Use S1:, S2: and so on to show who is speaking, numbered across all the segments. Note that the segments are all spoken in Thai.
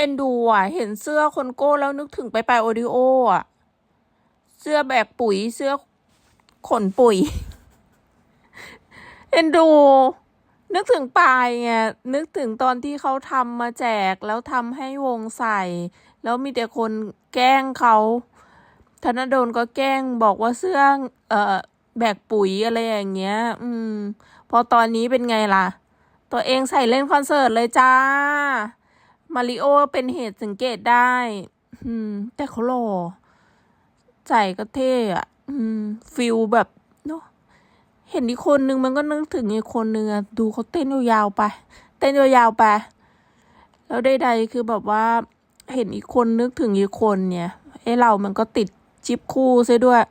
S1: เอ็นดูอะ เห็นเสื้อคนโก้แล้วนึกถึงไปไปโอดิโออะ เสื้อแบกปุ๋ยเสื้อขนปุ๋ย เอ็นดู นึกถึงปายไงนึกถึงตอนที่เขาทำมาแจกแล้วทำให้วงใส่ แล้วมีแต่คนแกล้งเขาธนดลก็แกล้งบอกว่าเสื้อเอ่อแบกปุ๋ยอะไรอย่างเงี้ย อืม พอตอนนี้เป็นไงล่ะ ตัวเองใส่เล่นคอนเสิร์ตเลยจ้า มาริโอเป็นเหตุสังเกตได้ อืม แต่เขาหล่อใส่ก็เท่อะอืม ฟิลแบบเนาะเห็นอีกคนนึงมันก็นึกถึงอีกคนนึงอะดูเขาเต้นยาวๆไป เต้นยาวๆไป แล้วใดๆคือแบบว่า เห็นอีกคนนึกถึงอีกคนเนี่ยไอ้เรามันก็ติดจิบคู่ซะด้วย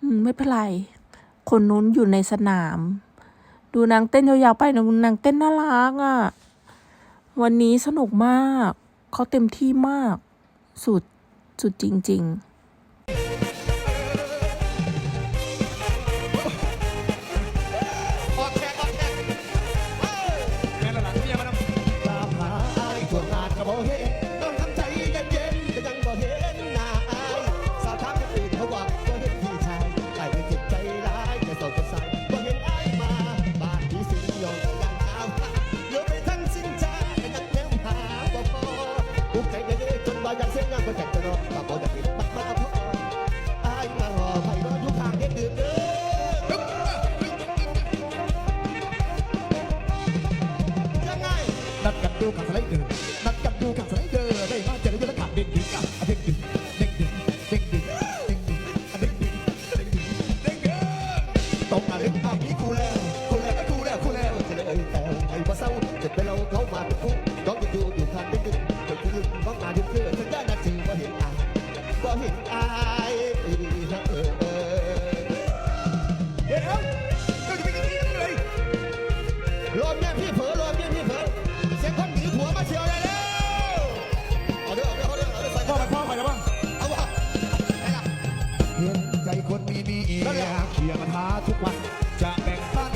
S1: อืม ไม่เป็นไร คนนู้นอยู่ในสนาม ดูนางเต้นยาวๆไปนะนางเต้นน่ารักอะ่ะ วันนี้สนุกมาก เขาเต็มที่มาก สุด สุดจริง ๆ
S2: ต้องทำใจเย็นๆก็ยังบ่เห็นหน้าอายสาทักคนอื่เขาบอ
S3: ก
S2: ทุ
S3: ก
S2: วั
S3: น จะแบ่งปัน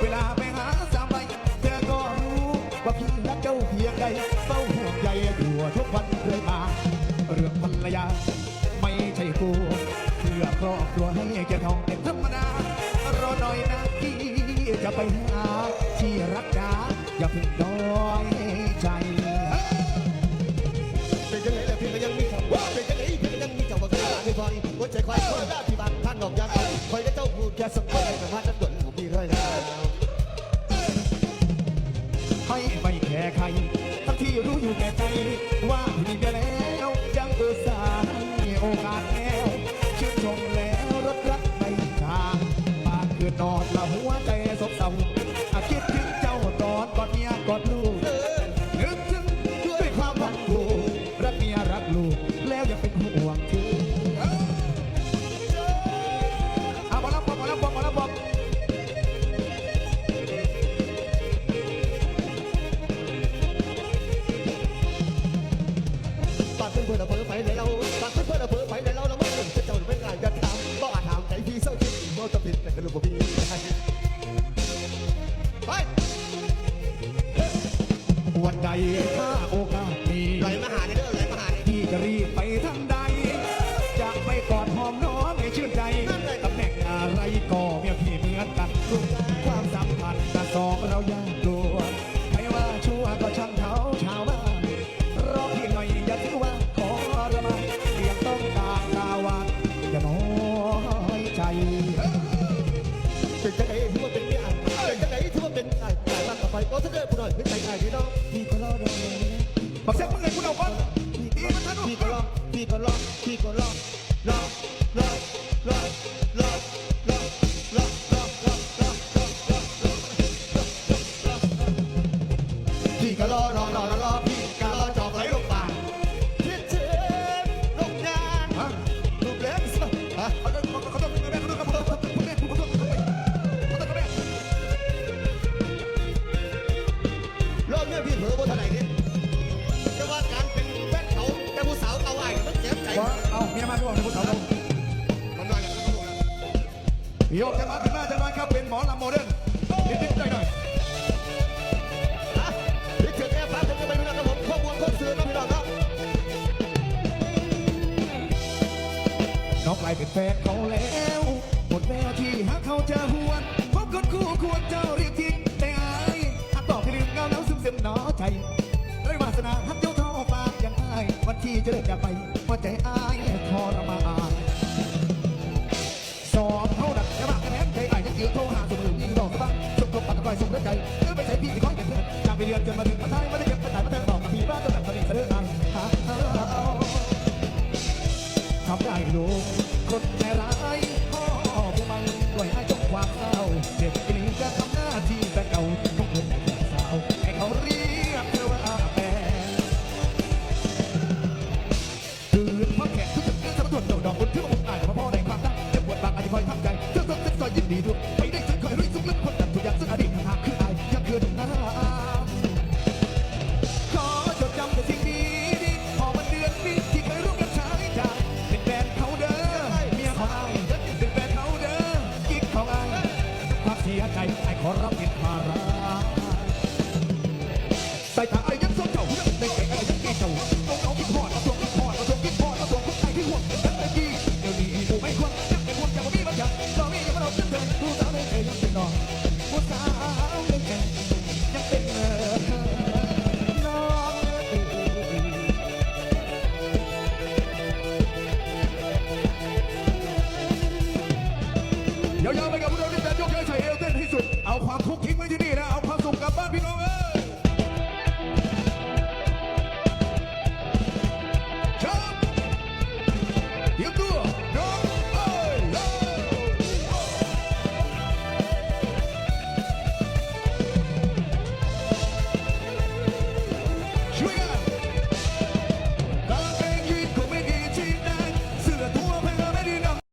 S3: เวลาไปหาสามใบเธอก็รู้ว่าพี่รักเจ้าเพียงใดเฝ้าห่วงใยอยู่ทุกวันเรื่อยมา เรื่องภรรยา ไม่ใช่กูเพื่อครอบครัวให้แกทองเป็นธรรมดารอหน่อยนะพี่จะไปหาที่รักจ้าอย่าเพิ่งน้อยใจ
S2: เป็นจังไหนล่ะพี่ก็ยังมีคำว่าเป็นจังไหนพี่ก็ยังมีเจ้าว่าคือหลานให้คอยหัวใจคอยคอยได้ที่บ้านท่านดอกยางคอยได้ แค่สักคนแต่ว่าจะด่วนผมมีเรื่อยแล้ว
S3: ให้ไม่แค่ใครทั้งที่รู้อยู่แก่ใจ ว่ามีไปแล้วยังเออสายโอกาสแล้วชื่นชมแล้วรถรักไม่ทางปากเกิดนอ
S2: น ใจไอ้
S3: พี่น้องพี่ก็รอรอ
S2: บักเซ็
S3: ตมึงไงคุณเอาก่อนอีมันทัน
S2: พี่ก็รอพี่ก็รอพี่ก็รอรอรอรอรอรอรอรอรอรอพี่ก็รอรอรอรอพี่ก็รอ บอกให้คุณเขา
S3: ลงมั
S2: นได้แล้วครับผม
S3: โยกจังหะเป็นหน้าจังหครับเป็นหมอลำโมเดิร์นนิดๆหน่อย
S2: ๆนิดถึงแอร์ฟ้าผมจะไปดูนะครับผมข้อมูลข้อสื่อนะพี่น้องครับ
S3: น้องไลเป็นแฟนเขาแล้ว ทำได้ลูกคนแม่ร้ายพ่อพวกมันด้วยให้จงความเศร้าเด็กนี้ バイ。